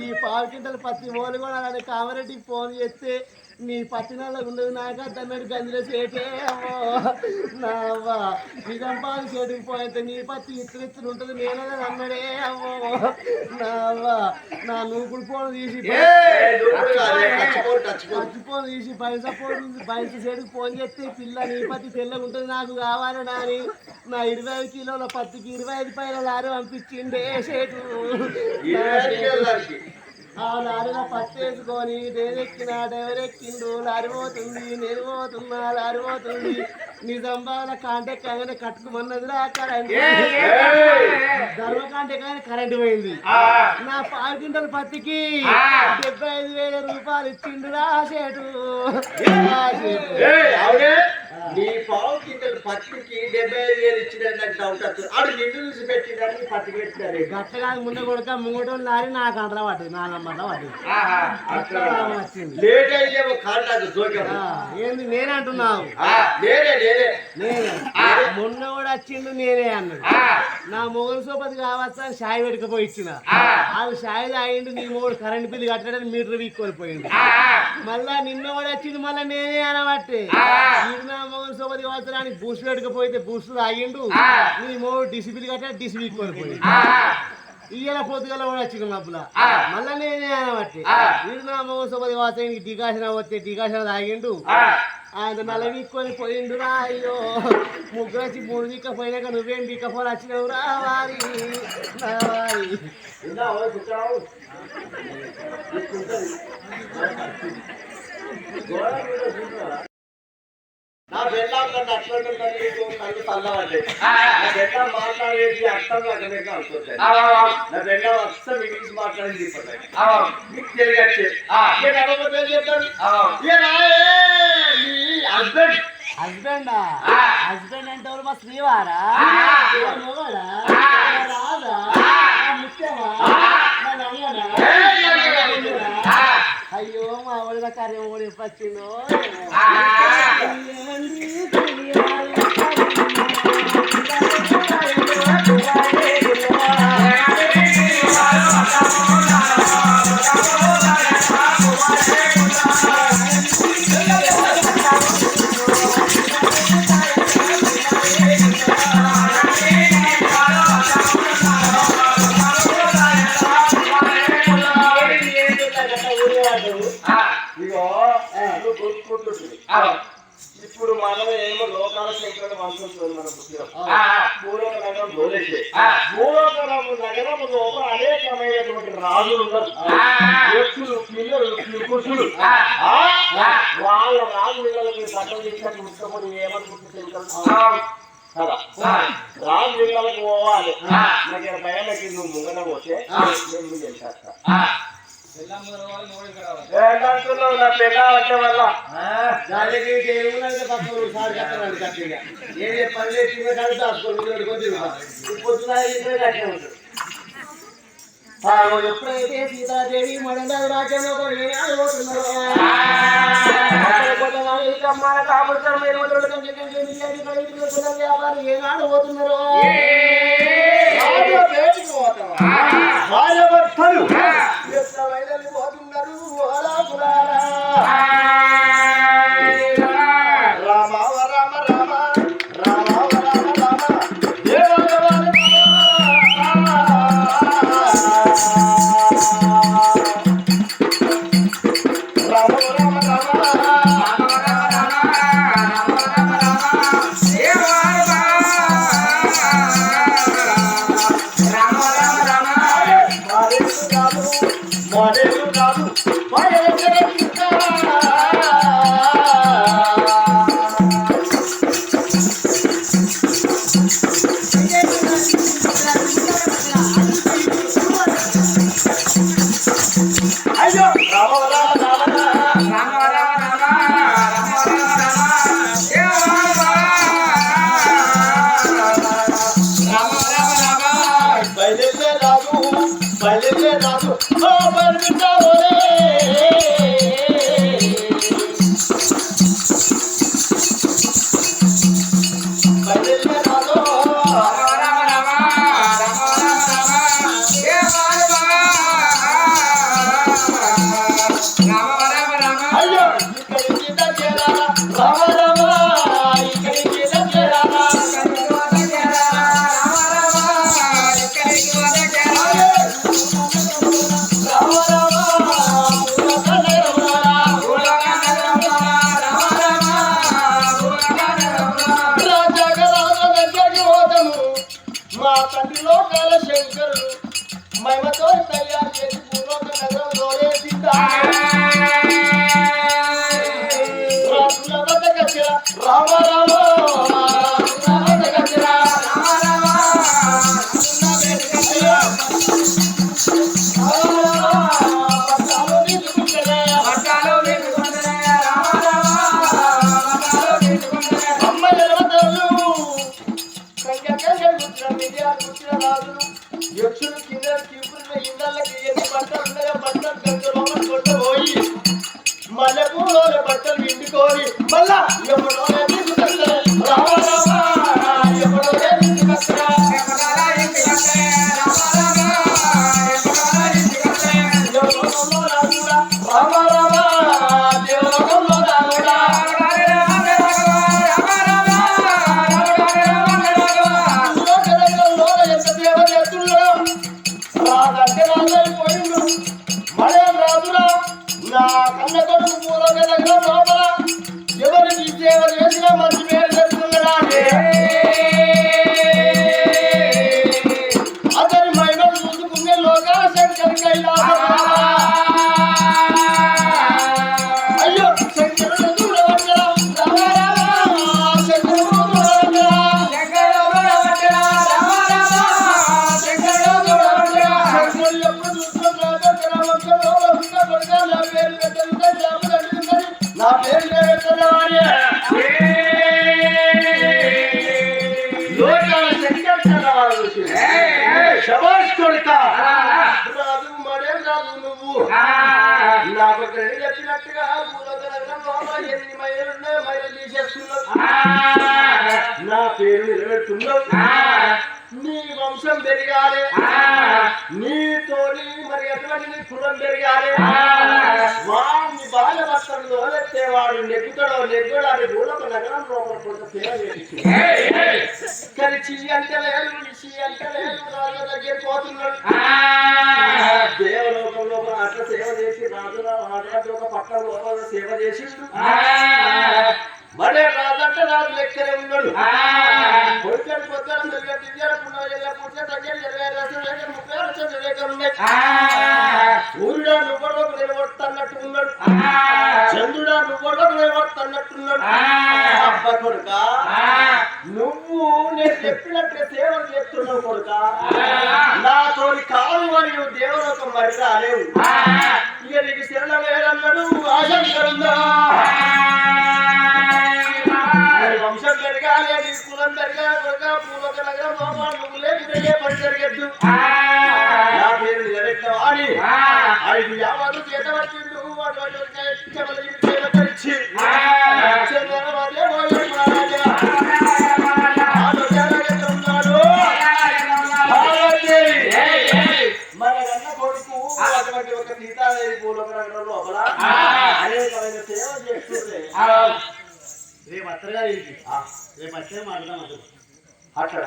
ఈ పావు కింటల పత్తి మోలు కూడా అని కామారెడ్డికి ఫోన్ చేస్తే నీ పత్తి నెల ఉండదు నాక తన్నడు గంజిలో చేటే అమ్మో నా అవ్వ నిజంపాలు చేటుకు పోయితే నీ పత్తి ఇత్తులు ఇత్తులు ఉంటుంది నేనే అన్నడే అమ్మో నా అవ్వ నా నూకుడు ఫోన్ తీసి మర్చిపోను తీసి బయట ఫోన్ బయట సైడ్కి ఫోన్ చేస్తే పిల్ల నీ పత్తి తెల్లగా ఉంటుంది నాకు కావాలి నాని. నా ఇరవై ఐదు కిలోల పత్తికి ఇరవై ఐదు పైన లారీ పంపించిండే సేటు ఆ లారీలో డేరెక్కిన డ్రైవర్ ఎక్కిండు లారీ పోతుంది నేను పోతున్నా లారీ పోతుంది నిజం బాగా కాంటాక్ట్ కాగానే కట్టుకోమన్నది రా కరెంట్ ధర్మ కాంటాక్ట్ కానీ కరెంట్ పోయింది. నా పాలు క్వింటల పత్తికి డెబ్బై ఐదు వేల రూపాయలు ఇచ్చిండు రా సేటు ఆ సేటు. నీ పావు కింద పత్తికి డెబ్బై ఐదు వేలు ఇచ్చిన డౌట్ వస్తుంది. ఆడు నిండు చూసి పెట్టిందని పత్తి పెట్టినారు గట్ట కాదు ముందు కొడుక ముంగటో లారీ నాకు అంటలా పట్టింది నా నంబర్లో వచ్చింది. లేట్ జోక్యం. ఆ, ఏంది నేనే అంటున్నావు? నేనే నేనే. నేనే. మొన్న కూడా వచ్చిండు నేనే అన్నాడు. నా మొగలు సోపతి కావచ్చా షాయి పెట్టుకుపోయి ఇచ్చిన. వాళ్ళు షాయి తాగిండు నీ మొగుడు కరెంట్ బిల్లు కట్టడానికి మీటర్ వీక్కొని పోయిండు. మళ్ళా నిన్న కూడా వచ్చింది మళ్ళా నేనే అనబట్టి. నా మొగలు సోపతి కావచ్చడానికి బూస్ట్ పెట్టుకుపోయితే బూస్ట్ తాగిండు. నీ మొగుడు డిసి బిల్లు కట్టాడు డిసి వీక్కొని పోయిండు ఇయ్యాల పొద్దుగల కూడా వచ్చింది మబ్బుల. మళ్ళా నేనే అనబట్టి. వీడు నా మొగలు సోపతి కావచ్చు డికాషన్ వస్తే డికాషన్ తాగిండు. ఆయన నల్ల వీక్కొని పోయిండు రా అయ్యో. ముగ్గురు వచ్చి మూడు వీక్క పోయినాక నువ్వేం వీక్క పోలు వచ్చినావు రా వారి. వారి నా కన్నా అట్లా కళ్ళు చల్లబడ్డాయి నా బెల్లం మాట్లాడేది అర్థం కాకలేక అవుతుంది నా బెల్లం అస్సలు ఇంగ్లీష్ మాట్లాడేది మీకు తెలియచ్చు హస్బెండ్? హస్బెండా హస్బెండ్ అంటే మా శ్రీవారా ఎవరు మొగడా రాదా నా ముత్యమా నా నమ్మనా అయ్యో ఒడిన కార్యం ఓడి వచ్చిందో ఇగో నగరం లోపల అనేకమైనటువంటి రాజులు ఉన్నారు. వ్యక్తులు పిల్లలు వాళ్ళ రాజు పిల్లలకి బట్టలు తీసుకొని ఉట్టుకొని ఏమనుకుంటుంది కదా? రాజు పిల్లలకు పోవాలి. నాకు భయాలకి నువ్వు ముంగన పోతే నేను ముందు వెళ్ళేస్తా నా పిల్ల వచ్చే వల్ల దానికి ఏమున్నది పక్కన సార్ కట్టడానికి కట్టిగా ఏం చెప్పాలి తినే కాదు దాచుకోండి పొద్దున ఇంట్లో కట్టే ఉంటుంది ఎప్పుడైతే సీతాదేవి మడంగా రాజ్యంలో వ్యాపారం ఏనాడు పోతున్నారు భార్యాభర్తలు Namaste. বাবা నాకు ఒకటి చెప్పినట్టుగా భూలోకనగరం లోపల ఎన్ని మైలు ఉన్నాయో మైలు తీసేస్తున్నావు నా పేరు నిలబెడుతున్నావు నీ వంశం పెరగాలి. నీతోని మరి ఎటువంటి నీ కులం పెరగాలి? లోలెత్తేవాడు నెగ్గుతాడో నెగ్గుడు అని భూలోక నగరం లోపల కొంత సేవ చేసి. కానీ చెయ్యి అంటే లేదు చెయ్యి అంటే లేదు రాజు దగ్గర పోతున్నాడు. దేవలోకం లోపల అట్లా సేవ చేసి రాజు రాజు ఒక పక్కన లోపల సేవ చేసిండు మరే రాజంటే రాజు లెక్కనే ఉన్నాడు పొద్దున పొద్దున దగ్గర దివ్యాల పుణ్య పుట్టిన దగ్గర ఇరవై లక్షల దగ్గర ముప్పై లక్షల దగ్గర ఉన్నాయి. సూర్యుడా నువ్వడకు నిలబడుతున్నట్టు ఉన్నాడు. చంద్రుడా నువ్వడకు నిలబడుతున్నట్టున్నాడు అబ్బ కొడుక. నువ్వు నేను చెప్పినట్టు సేవ చేస్తున్నావు కొడుక. నాతోని కాదు అని నువ్వు దేవలోకం మరి రాలేవు. ఇక నీకు శరణ వేరన్నాడు ఆశంకరుందా నగరం లోపల అనేకమైన సేవ చేస్తుంది రేపు అత్తగా ఇంటి రేపు వచ్చే మాట్లాడదాం అసలు అక్కడ?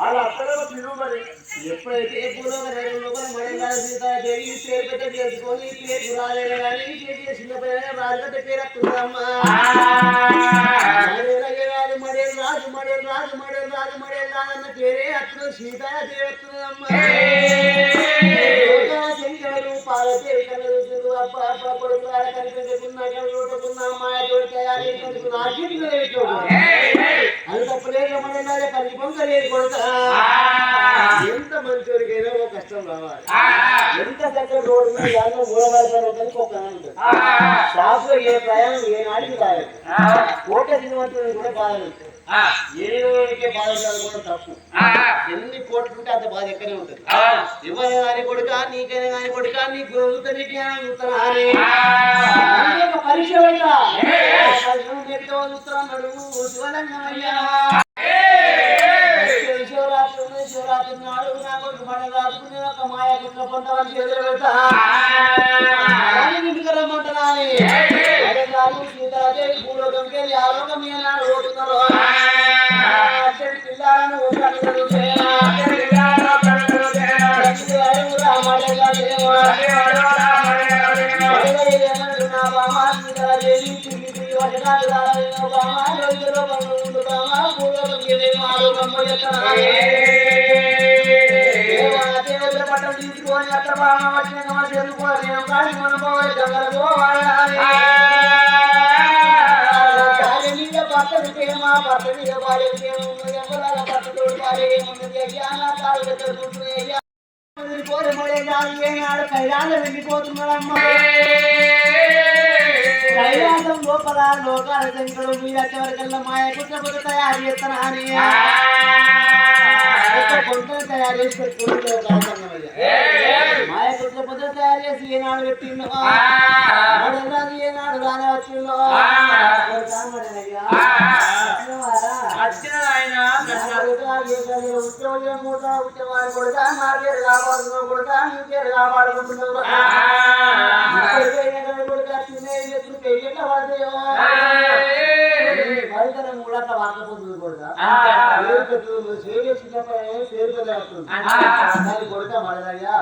అలా అక్కడ తిరుగు మరి. ఎప్పుడైతే భూలోక నగరం లోపల మహిళా సీతాదేవి పేరు పెద్ద చేసుకొని పేరు రాలేదు కానీ చేసి చిన్న పిల్లగా రాజుగడ్డ పేరు వస్తుందమ్మా మడేలగే రాజు మడేలు రాజు మడేలు రాజు మడేలు రాజు అన్న పేరే అప్పుడు సీతాదేవి వస్తుందమ్మా శంకరుడు పాలదేవి కలదు అప్ప అప్ప కొడుకు ఆడ కనిపించకున్నా కలుగుకున్నా మాయ తోడు తయారు చేసేందుకు నాకేంటి అది తప్పలేదు మన కలిగి పొందలేదు కొడుక. ఎంత మంచోడికైనా ఒక కష్టం రావాలి. ఎంత చక్కగా రోడ్డు మీద యానం మూడవాళ్ళ కలిసి ఒక ఉంటుంది షాపులో ఏ ప్రయాణం ఏ నాటికి రాలేదు కోట శ్రీమంతుడు కూడా బాధ ఏకే బాధ కూడా తప్పు. ఎన్ని కోట్లు ఉంటే అంత బాధ ఎక్కడే ఉంటుంది. ఎవరైనా కానీ కొడుక నీకైనా కానీ కొడుక నీకు చదువుతా నీకు జ్ఞానం చూస్తానా అని పరీక్ష చదువుతున్నాడు శివలింగమయ్యా శివరాత్రి ఉంది, శివరాత్రి నాడు నా కొడుకు పండుగ రాసుకుని ఒక మాయ పొందవని చేతులు పెడతా. కానీ ఇంటికి రమ్మంటున్నా అని. అదే కాదు సీతాదేవి భూలోకంకి వెళ్ళి ఆ లోకం ఏనాడు పిల్లాలను తీసుకొని అత్త బామ పోవాలి గంగల పోవాలి భర్త ప్రేమ భర్త మీద భార్య ప్రేమ భర్త తోడు భార్య ఏనాడు కైలాసం వెళ్ళిపోతున్నాడమ్మా కైలాసం లోపల లోకాల శంకరుడు మీద చివరికల్లా మాయ కుట్ర తయారు చేస్తానా అని పొంతను తయారు చేసి పెట్టుకుంటే. మాయ పుట్ల పొంతను తయారు చేసి ఏనాడు పెట్టిండో మూడోనాడు ఏనాడు రానే కామడనయ్యా. వచ్చినవారా? వచ్చిన ఆయన నా కొడుకా, ఏ గదిలో ఉద్యోగం మూట, ఉద్యోగాలు కొడుకా, నా పేరు కాపాడుతున్నావు కొడుకా, నీ పేరు కాపాడుకుంటున్నావు కొడుకా. ఇప్పటికే ఎక్కడ కొడుకా, తినే ఎత్తులు పెరిగేట్లా పడతాయో. పరికరం కూడా అట్లా వాడకపోతుంది కొడుకా. పేరు పెట్టుకుంది, సేవ చిన్నపై పేరు పెద్ద అవుతుంది. దాని కొడుకా మడదయ్యా.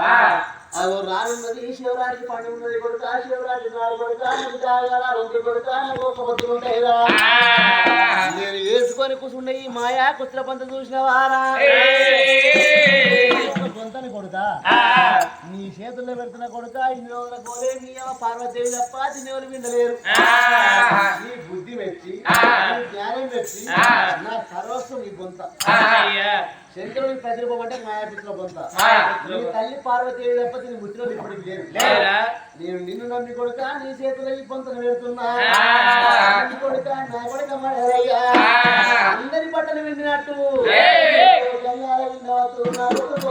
అదో రానున్నది శివరాత్రి పండుగ ఉన్నది కొడుక శివరాత్రి నాడు కొడుక రెండు కొడుక ఒక పొద్దులు ఉంటాయిరా నేను వేసుకొని కూర్చుండే ఈ మాయా కుత్ర పంత చూసిన వారా పొంతని కొడుక నీ చేతుల్లో పెడుతున్న కొడుక ఇన్ని రోజుల కోలే నీ పార్వతీదేవి తప్ప తినేవాళ్ళు విండలేరు. నీ బుద్ధి మెచ్చి నీ జ్ఞానం మెచ్చి నా సర్వస్వం నీ బొంత శంకరుని ప్రతిరూపమంటే మాయాపిత్ర బొంత నీ తల్లి పార్వతీదేవి తప్ప నీ ముద్రలో ఇప్పటికి లేరు. నేను నిన్ను నమ్మి కొడుక నీ చేతిలో ఈ పొంతను పెడుతున్నా నీ కొడుక నా కొడుక మడరయ్యా అందరి బట్టలు విండినట్టు గంగాల విండవద్దు, నా కొడుకు.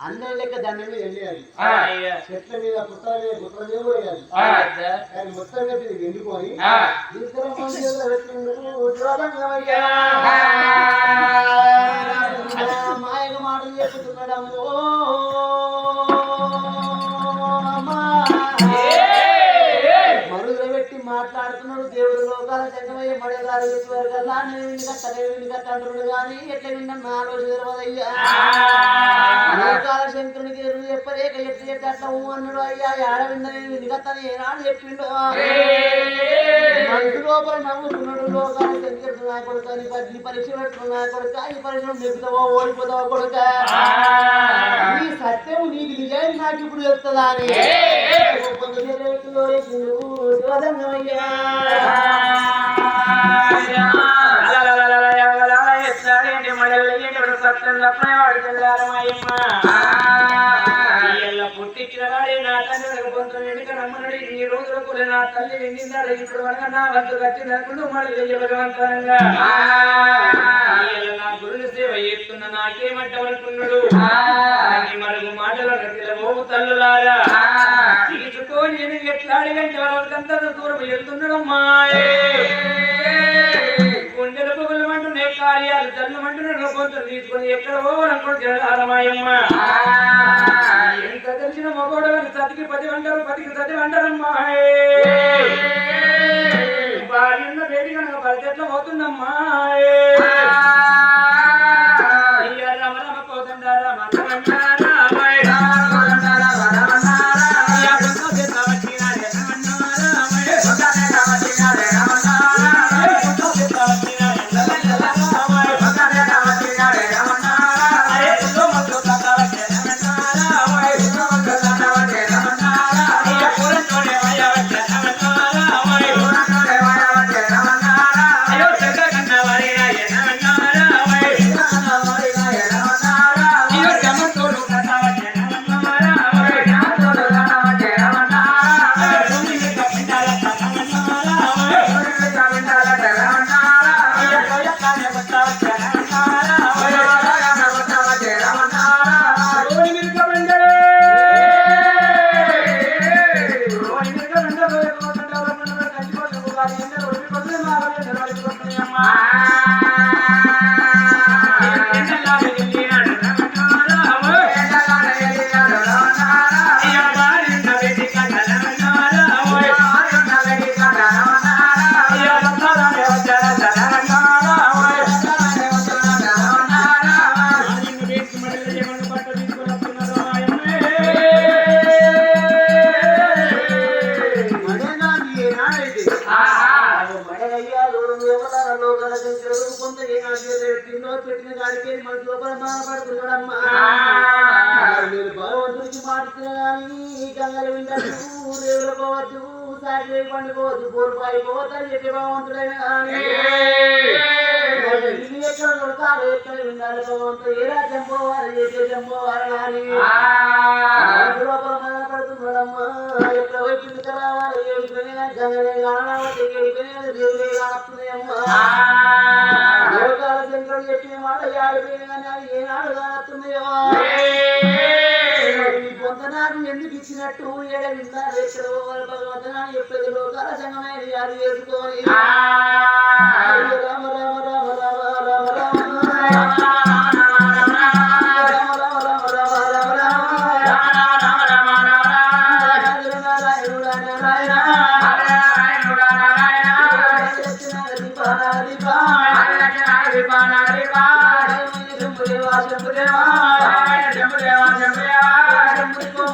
అందరి లెక్క దండ మీద వెళ్ళేది చెట్ల మీద పుట్టల మీద పుట్టల మీద వేయాలి కానీ మొత్తం మీద ఇది ఎండుకొని మాటలు చెప్పుతున్నాడమ్మో. అమ్మా. దేవుడు లోకాల జంగమయ్య మడగారు చెప్పారు కదా నేను విని కట్ట అంటున్నాడు కానీ ఎట్లా విన్నా? నా ఆలోచన తెలవదయ్యా లోకాల శంకరునికి ఎరువు చెప్పలేక ఎట్లా చెప్తే అట్లా ఊ అన్నాడు. అయ్యా ఆడ విన్న నేను విని కట్టని ఏనాడు చెప్పిండు మనసు లోపల నవ్వుతున్నాడు లోకాల శంకరుడు నా కొడుక నీ ప- నీ పరీక్ష పెట్టుకున్న కొడుక ఈ పరీక్ష నెప్పుతావా ఓడిపోతావా కొడుక? నీ సత్యం నీకు నిజాన్ని నాకు ఇప్పుడు చెప్తుందా అని. కొంచెం రేటులో నా తల్లి నిందిందాడు ఇప్పుడు వరకు నా వద్ద వచ్చినప్పుడు మళ్ళీ చెయ్య నా గురుని సేవ చేస్తున్న నాకేమంటవనుకున్నాడు మరుగు మాటల రతిల మోగు తల్లులారా. నేను ఎట్లా అడిగంటే వాళ్ళకంతా దూరం వెళ్తున్నాడమ్మా. గుండెలు పొగులు అంటున్నాయి కార్యాలు జన్లు అంటున్నాడు కొంచెం తీసుకొని ఎక్కడో పోవాలనుకుంటే జరగాలమాయమ్మ ఎంత తెలిసిన మగోడు అని సతికి పది అంటారు పదికి సతి అంటారమ్మా భార్య వేడి కనుక పది ఎట్లా పండ్లు పోవచ్చు గోరు పారిపోవచ్చు అని చెప్పి భగవంతుడైన కానీ ఎక్కడ కొడతాడు ఎక్కడ విన్నాడు భగవంతుడు? ఏ రాజ్యం పోవాలి ఏ దేశం పోవాలి కానీ లోపల బాధపడుతున్నాడమ్మా ఎక్కడ వైపు రావాలి? ఏడు పని గంగనే కానవద్దు ఏడు పని దేవుడే కానస్తున్నాయమ్మా లోకాల చంద్రుడు చెప్పిన మాట ఏడు పని కానీ ఏనాడు కానస్తున్నాయో వందనాన్ని ఎందుకు ఇచ్చినట్టు ఏడవింద రేసలో వాళ్ళ చెప్పేది లోకాల సంగమైన అది వేసుకొని రామ రామ రామ రామ రామ రామ రామ Bye. శంభుదేవా శంభుదేవా శంభుదేవా శంభుదేవా శంభుదేవా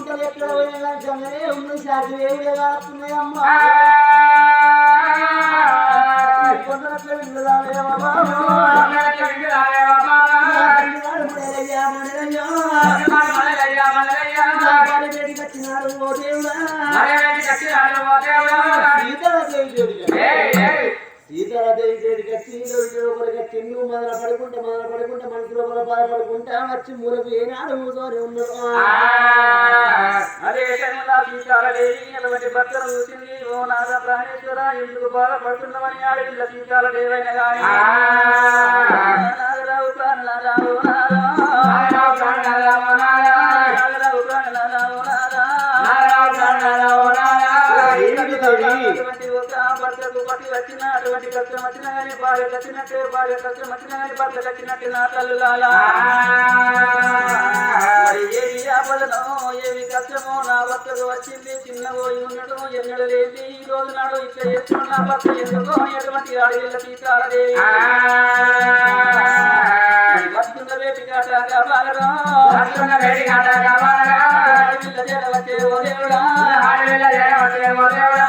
గుంటలు ఎక్కడ పోయినా సంగనే ఉంది శాఖ ఏమిలే కాస్తున్నాయి అమ్మా కట్టినారు ఓ సీతాదేవి చేతికి అత్తిలో ఇంటిలో కొరకు తిండి మొదల పడుకుంటా మొదల పడుకుంటా మనసులో కొల బాధపడుకుంటే వచ్చి మూలకు ఏనాడు మూతోనే ఉన్నదో అదే టైంలో సీతాలదేవి ఎలాంటి భర్తను చూసింది. ఓ నాద ప్రాణేశ్వర ఎందుకు బాధపడుతున్నామని ఆడిన సీతాల దేవైన కానీ వచ్చిన అటువంటి కష్టం వచ్చినా కానీ భార్య కట్టినట్టే భార్య కష్టం వచ్చినా కానీ భర్త కట్టినట్టు నా మరి ఏవి ఆపదనో ఏవి కష్టమో నా భర్తకు వచ్చింది చిన్న పోయి ఉండడం ఎన్నడ ఈ రోజు నాడు ఇక్కడ చేస్తున్న నా భర్త. ఎందుకో ఎటువంటి వస్తున్న వేటి వస్తున్న వేటి ఆడవిల్ల ఓ దేవుడా. ఆడవిల్ల ఓ దేవుడా.